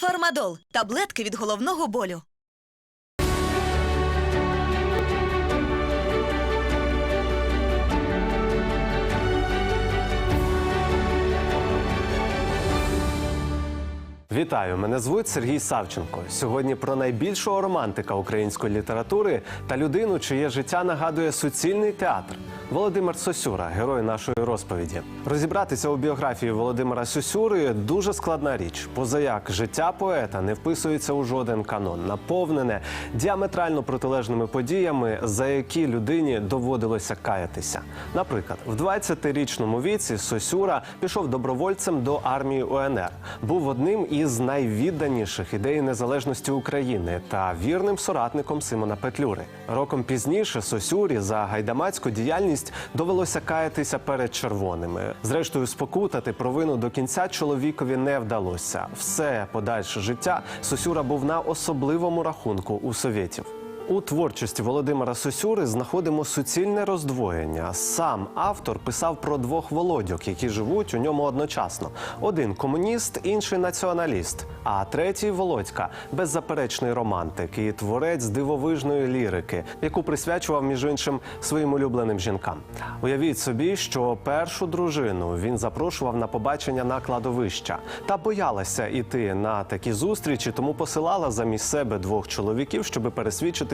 Фармадол таблетки від головного болю. Вітаю, мене звуть Сергій Савченко. Сьогодні про найбільшого романтика української літератури та людину, чиє життя нагадує суцільний театр. Володимир Сосюра, герой нашої розповіді. Розібратися у біографії Володимира Сосюри дуже складна річ. Позаяк життя поета не вписується у жоден канон, наповнене діаметрально протилежними подіями, за які людині доводилося каятися. Наприклад, в 20-річному віці Сосюра пішов добровольцем до армії УНР, був одним із найвідданіших ідей незалежності України та вірним соратником Симона Петлюри. Роком пізніше Сосюрі за гайдамацьку діяльність довелося каятися перед червоними. Зрештою, спокутати провину до кінця чоловікові не вдалося. Все подальше життя Сосюра був на особливому рахунку у совєтів. У творчості Володимира Сосюри знаходимо суцільне роздвоєння. Сам автор писав про двох володьок, які живуть у ньому одночасно: один комуніст, інший націоналіст. А третій Володька беззаперечний романтик і творець дивовижної лірики, яку присвячував між іншим своїм улюбленим жінкам. Уявіть собі, що першу дружину він запрошував на побачення на кладовища та боялася іти на такі зустрічі, тому посилала замість себе двох чоловіків, щоб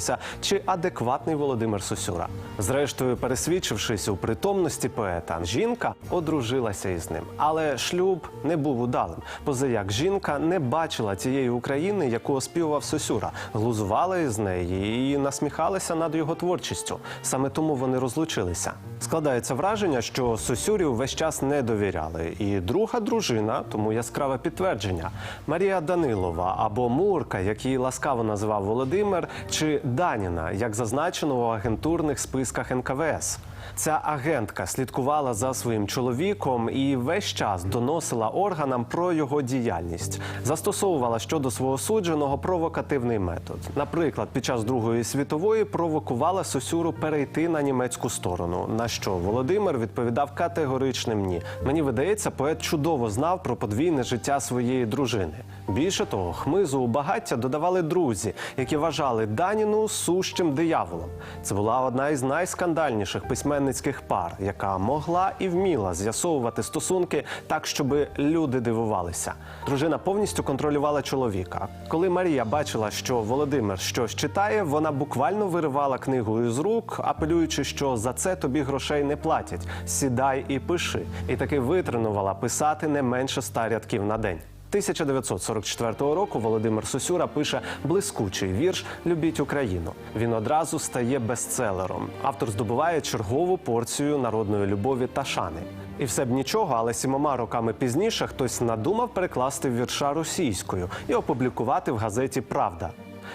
пересвідчитися, чи адекватний Володимир Сосюра. Зрештою, пересвідчившись у притомності поета, жінка одружилася із ним. Але шлюб не був удалим. Позаяк жінка не бачила тієї України, яку оспівував Сосюра, глузувала із неї і насміхалася над його творчістю. Саме тому вони розлучилися. Складається враження, що Сосюрі увесь час не довіряли. І друга дружина, тому яскраве підтвердження Марія Данилова або Мурка, як її ласкаво називав Володимир, чи Даніна, як зазначено у агентурних списках НКВС. Ця агентка слідкувала за своїм чоловіком і весь час доносила органам про його діяльність, застосовувала щодо свого судженого провокативний метод. Наприклад, під час Другої світової провокувала Сосюру перейти на німецьку сторону. На що Володимир відповідав категоричним ні. Мені видається, поет чудово знав про подвійне життя своєї дружини. Більше того, хмизу у багаття додавали друзі, які вважали Даніну сущим дияволом. Це була одна із найскандальніших письменницьких пар, яка могла і вміла з'ясовувати стосунки так, щоб люди дивувалися. Дружина повністю контролювала чоловіка. Коли Марія бачила, що Володимир щось читає, вона буквально виривала книгу із рук, апелюючи, що за це тобі грошей не платять. Сідай і пиши. І таки витренувала писати не менше ста рядків на день. 1944 року Володимир Сосюра пише блискучий вірш Любіть Україну. Він одразу стає бестселером. Автор здобуває чергову порцію народної любові та шани. І все б нічого, але сімома роками пізніше хтось надумав перекласти вірша російською і опублікувати в газеті Правда.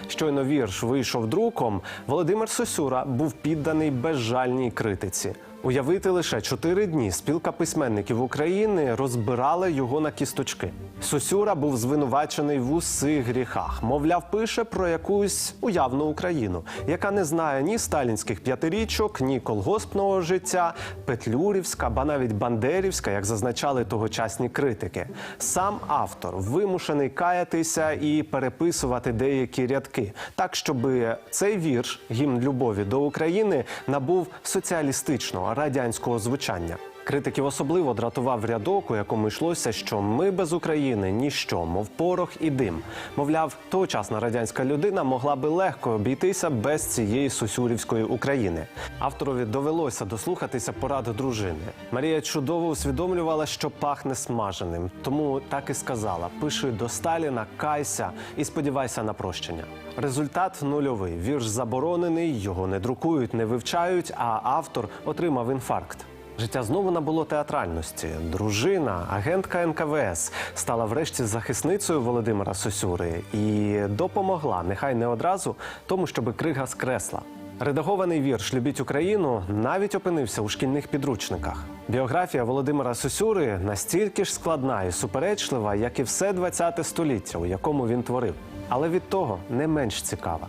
Щойно вірш вийшов друком. Володимир Сосюра був підданий безжальній критиці. Уявити лише чотири дні спілка письменників України розбирала його на кісточки. Сосюра був звинувачений в усіх гріхах. Мовляв, пише про якусь уявну Україну, яка не знає ні сталінських п'ятирічок, ні колгоспного життя, Петлюрівська, ба навіть Бандерівська, як зазначали тогочасні критики. Сам автор вимушений каятися і переписувати деякі рядки, так щоб цей вірш, гімн любові до України, набув соціалістичного радянського звучання. Критиків особливо дратував рядок, у якому йшлося, що ми без України ніщо, мов порох і дим. Мовляв, тогочасна радянська людина могла би легко обійтися без цієї сусюрівської України. Авторові довелося дослухатися порад дружини. Марія чудово усвідомлювала, що пахне смаженим, тому так і сказала: пиши до Сталіна, кайся і сподівайся на прощення. Результат нульовий. Вірш заборонений, його не друкують, не вивчають, а автор отримав інфаркт. Життя знову набуло театральності. Дружина, агентка НКВС, стала врешті захисницею Володимира Сосюри і допомогла, нехай не одразу, тому, щоби крига скресла. Редагований вірш Любіть Україну навіть опинився у шкільних підручниках. Біографія Володимира Сосюри настільки ж складна і суперечлива, як і все ХХ століття, у якому він творив, але від того не менш цікава.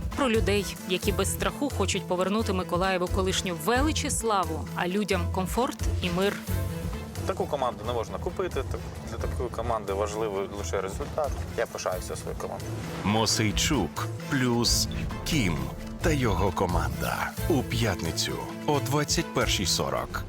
про людей, які без страху хочуть повернути Миколаєву колишню велич і славу, а людям комфорт і мир. Таку команду не можна купити. так- Для такої команди важливий лише результат. Я пишаюся своєю командою. Мосейчук плюс Кім та його команда у п'ятницю о 21.40